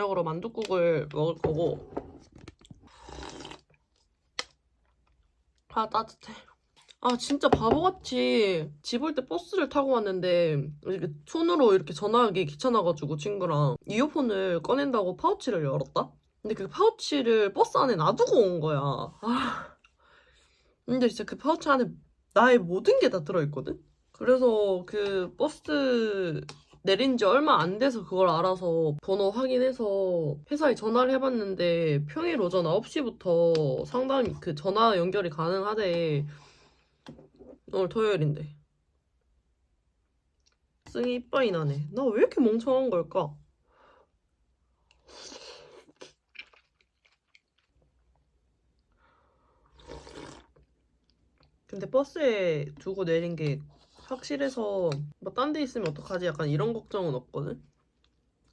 저녁으로 만둣국을 먹을 거고 아 따뜻해 아 진짜 바보같이 집 올 때 버스를 타고 왔는데 손으로 이렇게 전화하기 귀찮아가지고 친구랑 이어폰을 꺼낸다고 파우치를 열었다? 근데 그 파우치를 버스 안에 놔두고 온 거야 아 근데 진짜 그 파우치 안에 나의 모든 게 다 들어있거든? 그래서 그 버스 내린 지 얼마 안 돼서 그걸 알아서 번호 확인해서 회사에 전화를 해봤는데 평일 오전 9시부터 상담 그 전화 연결이 가능하대. 오늘 토요일인데. 승이 이빠이 나네. 나 왜 이렇게 멍청한 걸까? 근데 버스에 두고 내린 게 확실해서 뭐 딴 데 있으면 어떡하지? 약간 이런 걱정은 없거든.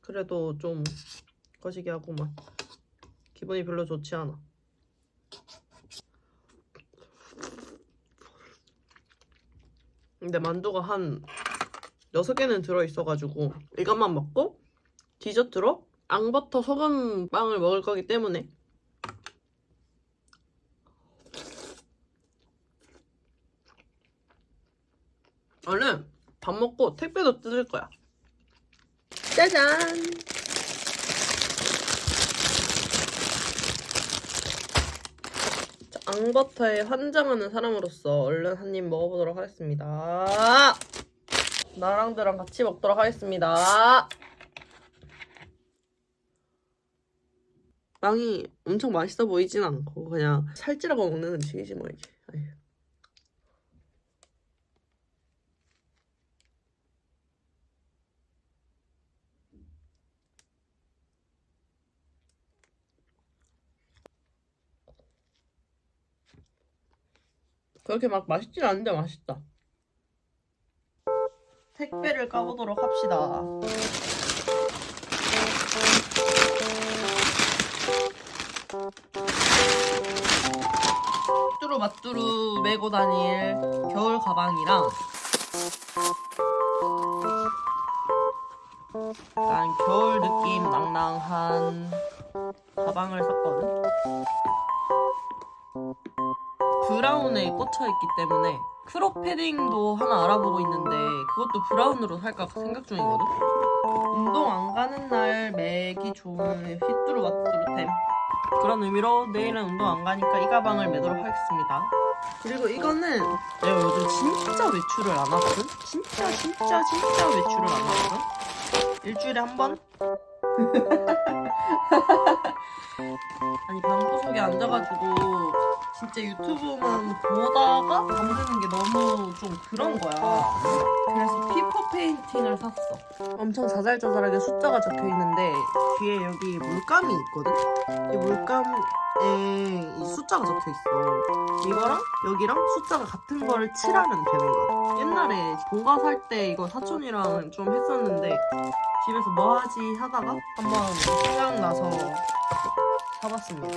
그래도 좀 거시기 하고만 기분이 별로 좋지 않아. 근데 만두가 한 6개는 들어있어가지고 이것만 먹고 디저트로 앙버터 소금 빵을 먹을 거기 때문에 얼른 밥 먹고 택배도 뜯을 거야. 짜잔! 자, 앙버터에 환장하는 사람으로서 얼른 한 입 먹어보도록 하겠습니다. 나랑들랑 같이 먹도록 하겠습니다. 빵이 엄청 맛있어 보이진 않고 그냥 살찌라고 먹는 음식이지 뭐 이게. 아휴. 그렇게 막 맛있진 않은데 맛있다. 택배를 까보도록 합시다. 뚜루마뚜루 메고 다닐 겨울 가방이랑 약간 겨울 느낌 낭낭한 가방을 샀거든. 브라운에 꽂혀있기 때문에 크롭 패딩도 하나 알아보고 있는데 그것도 브라운으로 살까 생각 중이거든? 운동 안 가는 날 매기 좋은 휘뚜루 마뚜루템 그런 의미로 내일은 운동 안 가니까 이 가방을 매도록 하겠습니다 그리고 이거는 내가 요즘 진짜 외출을 안 하거든? 진짜 진짜 진짜 외출을 안 하거든? 일주일에 한 번? 아니 방구석에 앉아가지고 진짜 유튜브만 보다가 잠드는 게 너무 좀 그런 거야. 그래서 피퍼 페인팅을 샀어. 엄청 자잘자잘하게 숫자가 적혀 있는데 뒤에 여기 물감이 있거든. 이 물감에 이 숫자가 적혀 있어. 이거랑 여기랑 숫자가 같은 거를 칠하면 되는 거야. 옛날에 본가 살 때 이거 사촌이랑 좀 했었는데 집에서 뭐 하지 하다가 한번 생각나서 사봤습니다.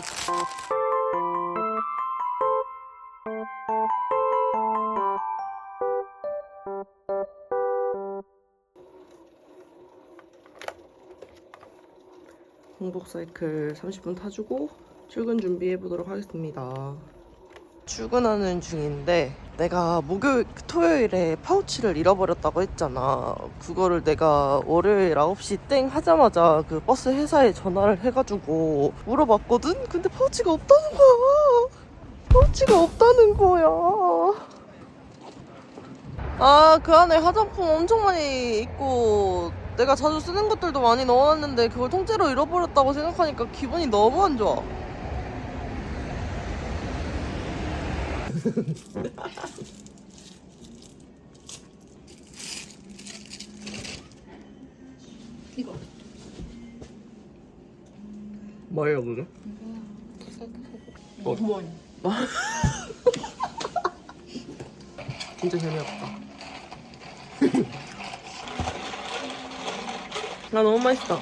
공복 사이클 30분 타주고 출근 준비해 보도록 하겠습니다. 출근하는 중인데 내가 목요일 토요일에 파우치를 잃어버렸다고 했잖아. 그거를 내가 월요일 9시 땡 하자마자 그 버스 회사에 전화를 해가지고 물어봤거든. 근데 파우치가 없다는 거야. 파우치가 없다는 거야. 아, 그 안에 화장품 엄청 많이 있고, 내가 자주 쓰는 것들도 많이 넣어놨는데, 그걸 통째로 잃어버렸다고 생각하니까 기분이 너무 안 좋아. 이거 뭐예요, 그게? 뭐? 뭐 진짜 재미없다. 나 너무 맛있다.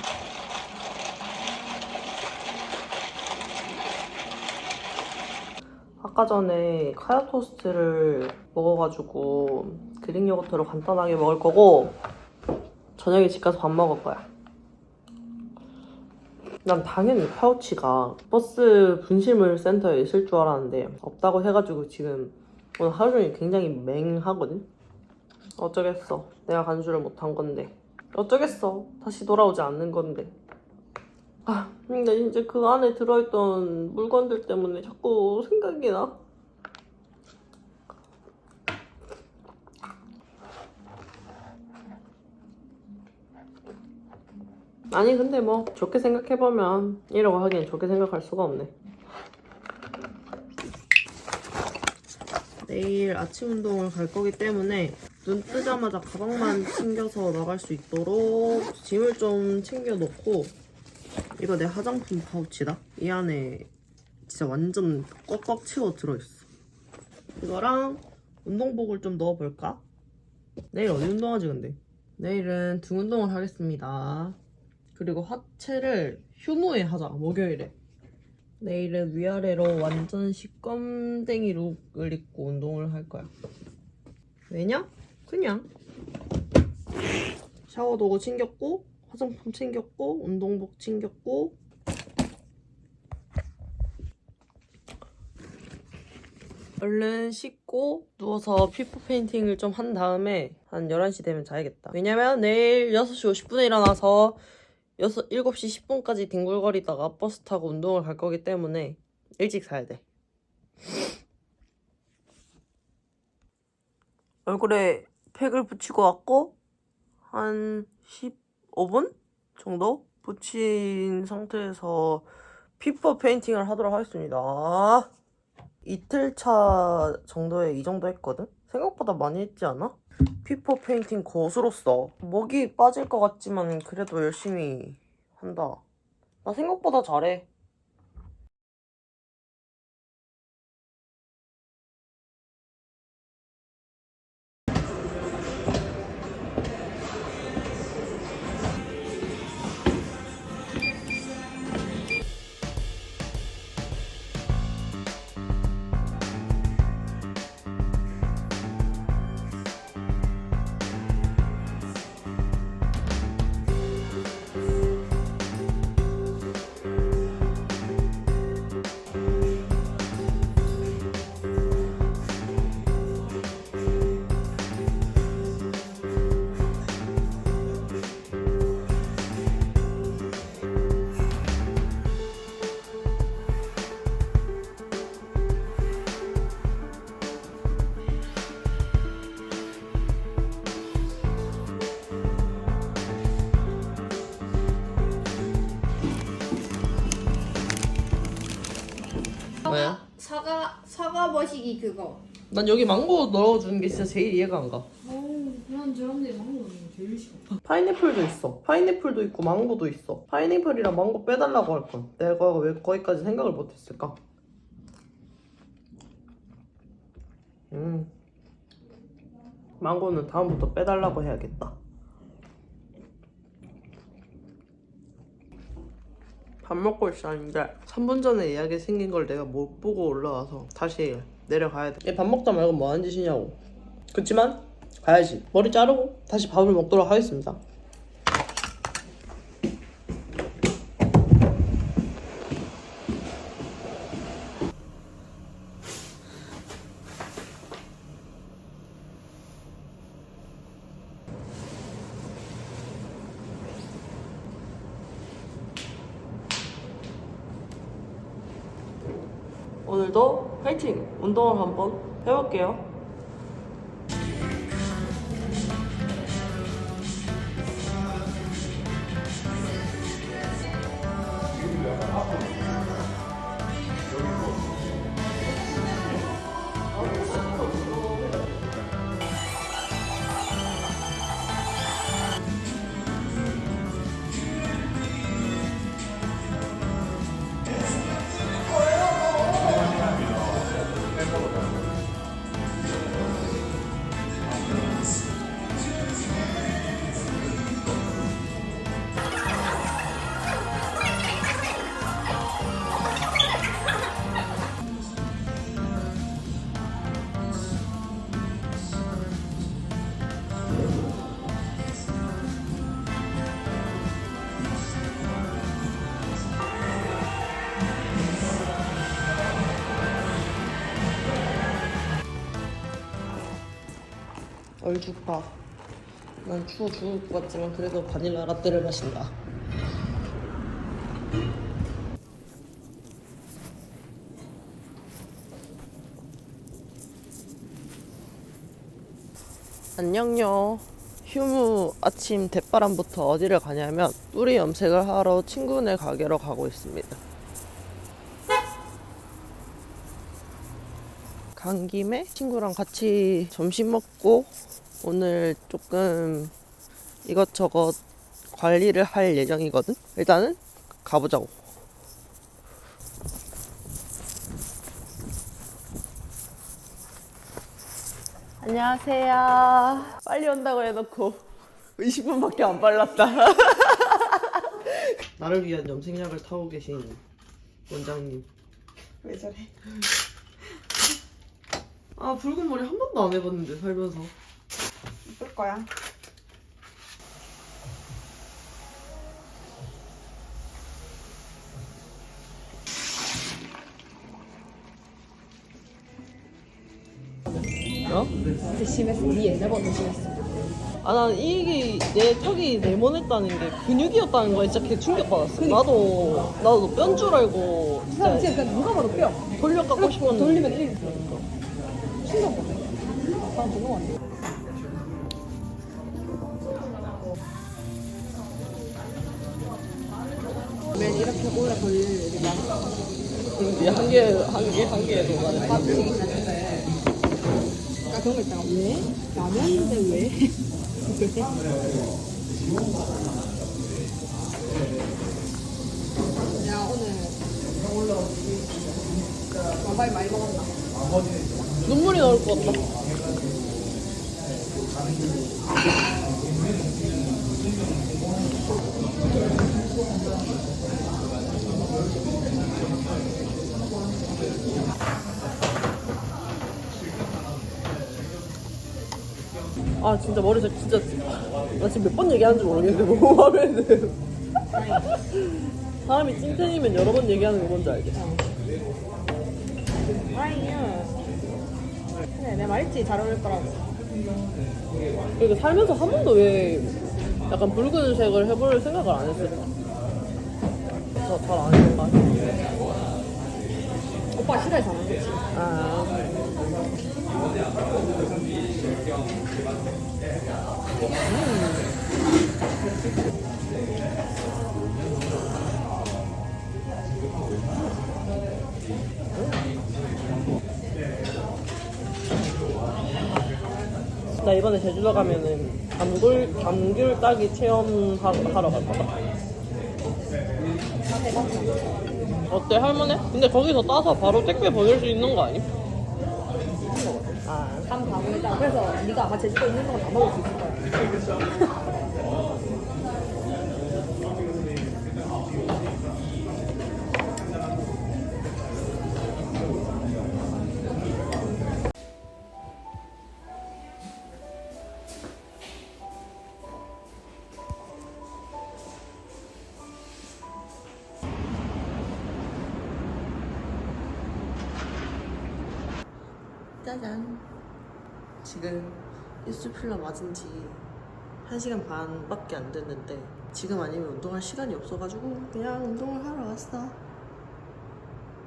아까 전에 카야 토스트를 먹어가지고 그 그릭 요거트로 간단하게 먹을 거고 저녁에 집 가서 밥 먹을 거야. 난 당연히 파우치가 버스 분실물 센터에 있을 줄 알았는데 없다고 해가지고 지금 오늘 하루 종일 굉장히 맹하거든? 어쩌겠어. 내가 간주를 못한 건데. 어쩌겠어. 다시 돌아오지 않는 건데. 아, 근데 이제 그 안에 들어있던 물건들 때문에 자꾸 생각이 나. 아니 근데 뭐 좋게 생각해보면 이라고 하기엔 좋게 생각할 수가 없네 내일 아침 운동을 갈 거기 때문에 눈 뜨자마자 가방만 챙겨서 나갈 수 있도록 짐을 좀 챙겨 놓고 이거 내 화장품 파우치다 이 안에 진짜 완전 꽉꽉 채워 들어있어 이거랑 운동복을 좀 넣어볼까? 내일 어디 운동하지 근데? 내일은 등 운동을 하겠습니다 그리고 하체를 휴무에 하자 목요일에 내일은 위아래로 완전 시꺼먼댕이 룩을 입고 운동을 할 거야 왜냐? 그냥 샤워 도구 챙겼고 화장품 챙겼고 운동복 챙겼고 얼른 씻고 누워서 피부 페인팅을 좀 한 다음에 한 11시 되면 자야겠다 왜냐면 내일 6시 50분에 일어나서 6, 7시 10분까지 뒹굴거리다가 버스 타고 운동을 갈 거기 때문에 일찍 자야 돼. 얼굴에 팩을 붙이고 왔고 한 15분 정도 붙인 상태에서 피부 페인팅을 하도록 하겠습니다. 이틀 차 정도에 이 정도 했거든? 생각보다 많이 했지 않아? 피퍼 페인팅 고수로서 목이 빠질 것 같지만 그래도 열심히 한다. 나 생각보다 잘해. 사과 사과 버시기 그거. 난 여기 망고 넣어주는 게 진짜 제일 이해가 안 가. 어우, 난 저런데 먹는 거 제일 싫어. 파인애플도 있어. 파인애플도 있고 망고도 있어. 파인애플이랑 망고 빼달라고 할 걸. 내가 왜 거기까지 생각을 못했을까? 음. 망고는 다음부터 빼달라고 해야겠다. 먹고 있었는데 3분 전에 예약이 생긴 걸 내가 못 보고 올라와서 다시 내려가야 돼. 얘 밥 먹다 말고 뭐 하는 짓이냐고. 그치만 가야지. 머리 자르고 다시 밥을 먹도록 하겠습니다. 오늘도 화이팅! 운동을 한번 해볼게요. 얼죽밥. 난 추워 죽을 것 같지만 그래도 바닐라 라떼를 마신다. 안녕요. 휴무 아침 대바람부터 어디를 가냐면 뿌리 염색을 하러 친구네 가게로 가고 있습니다. 간 김에 친구랑 같이 점심 먹고 오늘 조금 이것저것 관리를 할 예정이거든. 일단은 가보자고. 안녕하세요. 빨리 온다고 해놓고 20분밖에 안 빨랐다. 나를 위한 염색약을 타고 계신 원장님. 왜 저래? 아 붉은 머리 한 번도 안 해봤는데 살면서 이쁠 거야. 어? 심했어. 위에 네 번도 심했어. 아, 난 이게 내 턱이 네모냈다는 게 근육이었다는 거에 진짜 개 충격받았어. 그니까. 나도, 나도 뼈줄 알고. 이 사람 진짜 진짜 그냥 누가 봐도 뼈. 돌려깎고 싶었는데. 돌리면 1. 신기하다. 나 너무 왔네. 왜 이렇게 오래 걸릴 일이야? 근데 한 개, 한 개, 한 개에 더 많아. 밥 되게 잘했네. 나 그런 거 있잖아. 왜? 라면인데 왜? 왜? 야, 오늘. 와바이 많이 먹었나? 눈물이 나올 것 같다. 아 진짜 머리 색 진짜 나 지금 몇 번 얘기하는지 모르겠는데 마음에 드네 사람이 찐텐이면 여러 번 얘기하는 거 뭔지 알겠어 아니야. 그래 내가 말했지 잘 어울릴 거라고. 그러니까 살면서 한 번도 왜 약간 붉은색을 해볼 생각을 안 했을까? 저잘안 했을까? 오빠 싫어해서 안한 거지. 아. 나 이번에 제주도 가면은 감귤 감귤 따기 체험하러 갈 거다. 어때 할만해? 근데 거기서 따서 바로 택배 보낼 수 있는 거 아니? 아, 한 바구니다. 그래서 네가 아마 제주도 있는 거다 먹을 수 있을 거야. 짜잔. 지금 일수필러 맞은 지 1시간 반밖에 안 됐는데 지금 아니면 운동할 시간이 없어가지고 그냥 운동을 하러 왔어.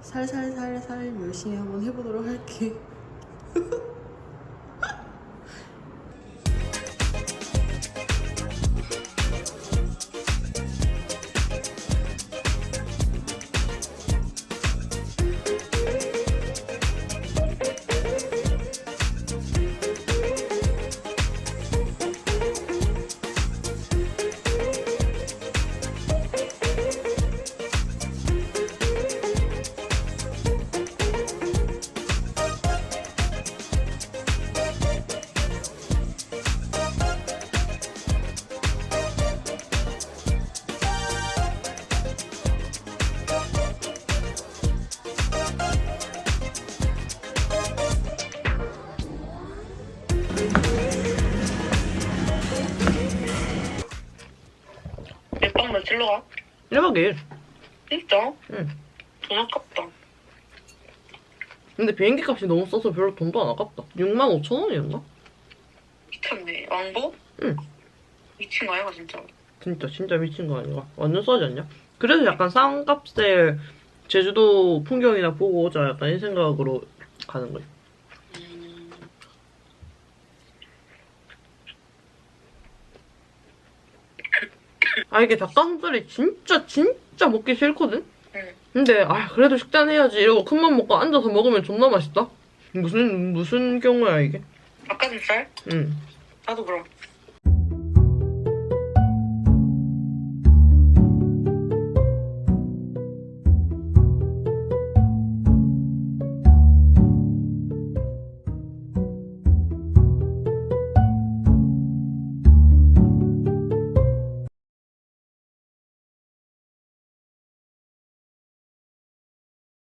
살살살살 열심히 한번 해보도록 할게. 응. 돈 아깝다. 근데 비행기 값이 너무 써서 별로 돈도 안 아깝다. 6만 5천 원이었나? 미쳤네. 왕복? 응. 미친 거 아이가 진짜. 진짜 진짜 미친 거 아니야? 완전 싸지 않냐? 그래서 약간 싼 값에 제주도 풍경이나 보고 오자 약간 이 생각으로 가는 거지. 음, 아 이게 닭가슴살이 진짜 진짜 먹기 싫거든? 응. 근데 아 그래도 식단해야지 이러고 큰맘 먹고 앉아서 먹으면 존나 맛있다? 무슨 무슨 경우야 이게? 닭가슴살? 응. 나도 그럼.